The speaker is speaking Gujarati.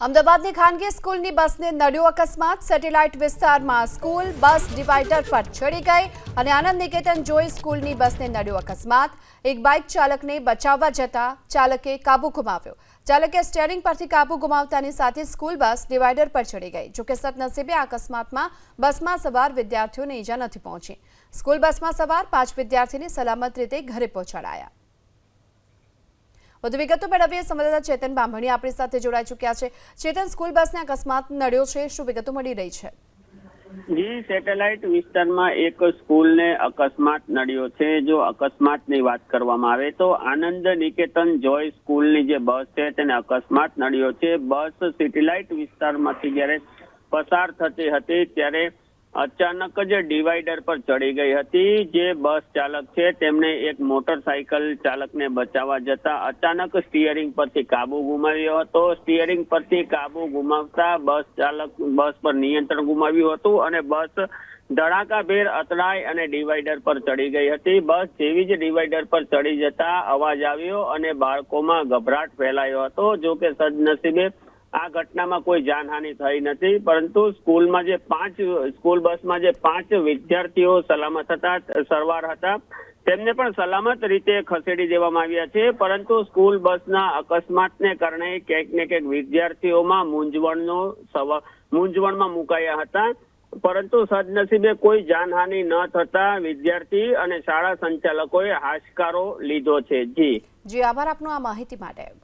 અમદાવાદની ખાનગી સ્કૂલની બસને નડ્યો અકસ્માત. સેટેલાઇટ વિસ્તારમાં સ્કૂલ બસ ડિવાઈડર પર ચડી ગઈ અને આનંદ નિકેતન જોઈ સ્કૂલની બસને નડ્યો અકસ્માત. એક બાઇક ચાલકને બચાવવા જતા ચાલકે કાબુ ગુમાવ્યો. ચાલકે સ્ટેરિંગ પરથી કાબુ ગુમાવતાની સાથે સ્કૂલ બસ ડિવાઈડર પર ચડી ગઈ, જોકે સદનસીબે આ અકસ્માતમાં બસમાં સવાર વિદ્યાર્થીઓને ઈજા નથી પહોંચી. સ્કૂલ બસમાં સવાર પાંચ વિદ્યાર્થીને સલામત રીતે ઘરે પહોંચાડાયા. વધુ વિગતો મેળવીએ. સંવાદદાતા ચેતન બામણી આપણી સાથે જોડાઈ ચૂક્યા છે. ચેતન, સ્કૂલ બસને અકસ્માત નડ્યો છે. શું વિગતો મળી રહી છે? જી, સેટેલાઇટ વિસ્તારમાં એક સ્કૂલને અકસ્માત નડ્યો છે. જો અકસ્માતની વાત કરવામાં આવે તો આનંદ નિકેતન જોય સ્કૂલની જે બસ છે તેને અકસ્માત નડ્યો છે. બસ સિટીલાઇટ વિસ્તારમાંથી જ્યારે પસાર થતી હતી ત્યારે અચાનક જ ડિવાઈડર પર ચડી ગઈ હતી. જે બસ ચાલક છે તેમણે એક મોટરસાયકલ ચાલકને બચાવવા જતા અચાનક સ્ટીયરિંગ પરથી કાબુ ગુમાવ્યો હતો. સ્ટીયરિંગ પરથી કાબુ ગુમાવતા બસ ચાલક બસ પર નિયંત્રણ ગુમાવ્યું હતું અને બસ ધડાકાભેર અથડાઈ અને ડિવાઈડર પર ચડી ગઈ હતી. બસ જેવી જ ડિવાઈડર પર ચડી જતા અવાજ આવ્યો અને બાળકોમાં ગભરાટ ફેલાયો હતો. જો કે સદનસીબે આ ઘટનામાં કોઈ જાનહાનિ થઈ નથી, પરંતુ સ્કૂલમાં જે પાંચ, સ્કૂલ બસમાં જે પાંચ વિદ્યાર્થીઓ સલામત હતા, સરવાર હતા, તેમને પણ સલામત રીતે ખસેડી દેવામાં આવ્યા છે, પરંતુ સ્કૂલ બસના અકસ્માતને કારણે ક્યાંક ને ક્યાંક વિદ્યાર્થીઓમાં મૂંઝવણનો મૂંઝવણમાં મુકાયા હતા, પરંતુ સદનસીબે કોઈ જાનહાનિ ન થતા વિદ્યાર્થી અને શાળા સંચાલકોએ હાશકારો લીધો છે. જી. જી, આભાર આપનો આ માહિતી માટે.